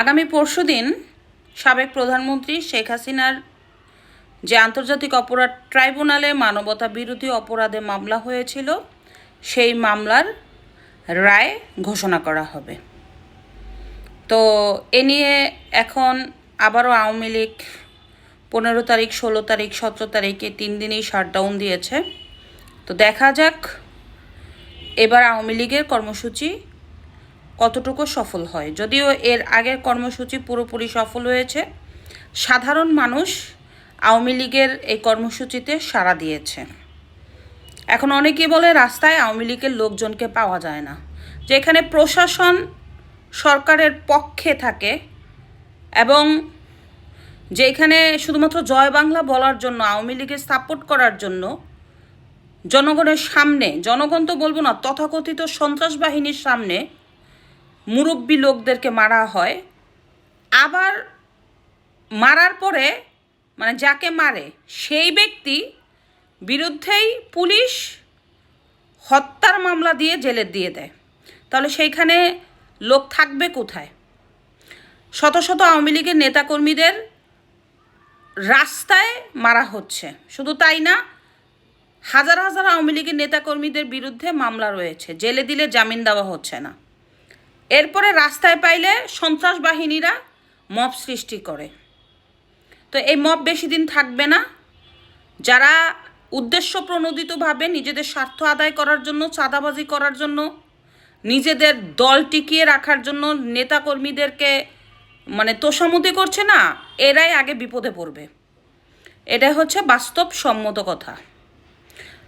আগামী পরশুদিন সাবেক প্রধানমন্ত্রী শেখ হাসিনার যে আন্তর্জাতিক অপরাধ ট্রাইব্যুনালে মানবতা বিরোধী অপরাধে মামলা হয়েছিল, সেই মামলার রায় ঘোষণা করা হবে। তো এ নিয়ে এখন আবারও আওয়ামী লীগ পনেরো তারিখ, ষোলো তারিখ, সতেরো তারিখে তিন দিনেই শাটডাউন দিয়েছে। তো দেখা যাক, এবার আওয়ামী লীগের কর্মসূচি কতটুকু সফল হয়। যদিও এর আগের কর্মসূচি পুরোপুরি সফল হয়েছে, সাধারণ মানুষ আওয়ামী লীগের এই কর্মসূচিতে সাড়া দিয়েছে। এখন অনেকেই বলে রাস্তায় আওয়ামী লীগের লোকজনকে পাওয়া যায় না, যেখানে প্রশাসন সরকারের পক্ষে থাকে এবং যেখানে শুধুমাত্র জয় বাংলা বলার জন্য, আওয়ামী লীগের সাপোর্ট করার জন্য জনগণের সামনে, জনগণ তো বলব না, তথাকথিত সন্ত্রাস বাহিনীর সামনে মুরব্বী লোকদেরকে মারা হয়। আবার মারার পরে মানে যাকে মারে, সেই ব্যক্তি বিরুদ্ধেই পুলিশ হত্যার মামলা দিয়ে জেলে দিয়ে দেয়। তাহলে সেইখানে লোক থাকবে কোথায়? শত শত আওয়ামী লীগের নেতাকর্মীদের রাস্তায় মারা হচ্ছে। শুধু তাই না, হাজার হাজার আওয়ামী লীগের নেতাকর্মীদের বিরুদ্ধে মামলা রয়েছে। জেলে দিলে জামিন দেওয়া হচ্ছে না। এরপরে রাস্তায় পাইলে সন্ত্রাস বাহিনীরা মব সৃষ্টি করে। তো এই মব বেশি দিন থাকবে না। যারা উদ্দেশ্য প্রণোদিতভাবে নিজেদের স্বার্থ আদায় করার জন্য, চাঁদাবাজি করার জন্য, নিজেদের দল টিকিয়ে রাখার জন্য নেতাকর্মীদেরকে মানে তোষামতি করছে না, এরাই আগে বিপদে পড়বে। এটাই হচ্ছে বাস্তব সম্মত কথা।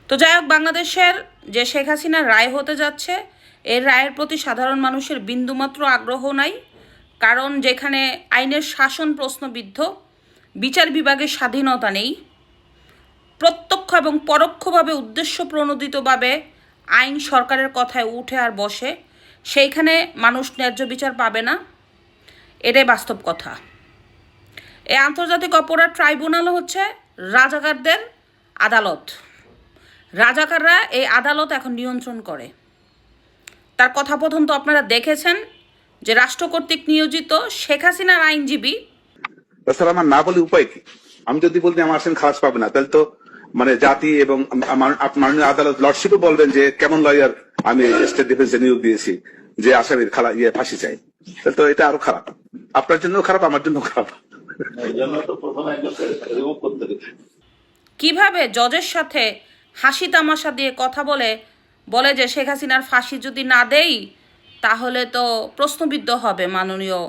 তো যাই হোক, বাংলাদেশের যে শেখ হাসিনা রায় হতে যাচ্ছে এর রায়ের প্রতি সাধারণ মানুষের বিন্দুমাত্র আগ্রহ নাই, কারণ যেখানে আইনের শাসন প্রশ্নবিদ্ধ, বিচার বিভাগের স্বাধীনতা নেই। প্রত্যক্ষ এবং পরোক্ষভাবে উদ্দেশ্য প্রণোদিতভাবে আইন সরকারের কথায় উঠে আর বসে, সেইখানে মানুষ ন্যায্য বিচার পাবে না, এটাই বাস্তব কথা। এই আন্তর্জাতিক অপরাধ ট্রাইব্যুনাল হচ্ছে রাজাকারদের আদালত। রাজাকাররা এই আদালত এখন নিয়ন্ত্রণ করে। তার কথাপথন তো আপনারা দেখেছেন যে রাষ্ট্র কর্তৃক নিয়োজিত শেখ হাসিনার আইনজীবী। তাছাড়া আমার না বলে উপায় কি? আমি যদি বলতে আমার আসামি খালাস পাবে না তাহলে তো মানে জাতি এবং মাননীয় আদালত লর্ডশিপও বলবেন যে কেমন লয়ার আমি স্টেট ডিফেন্সে নিয়োগ দিয়েছি যে আসামির খালা ইয়ে ফাঁসি চাই। তাহলে তো এটা আরও খারাপ। আপনার জন্য খারাপ আমার জন্য খারাপ কীভাবে জজের সাথে হাসি তামাশা দিয়ে কথা বলে বলে যে শেখ হাসিনার ফাঁসি যদি না দেই তাহলে তো প্রশ্নবিদ্ধ হবে মাননীয়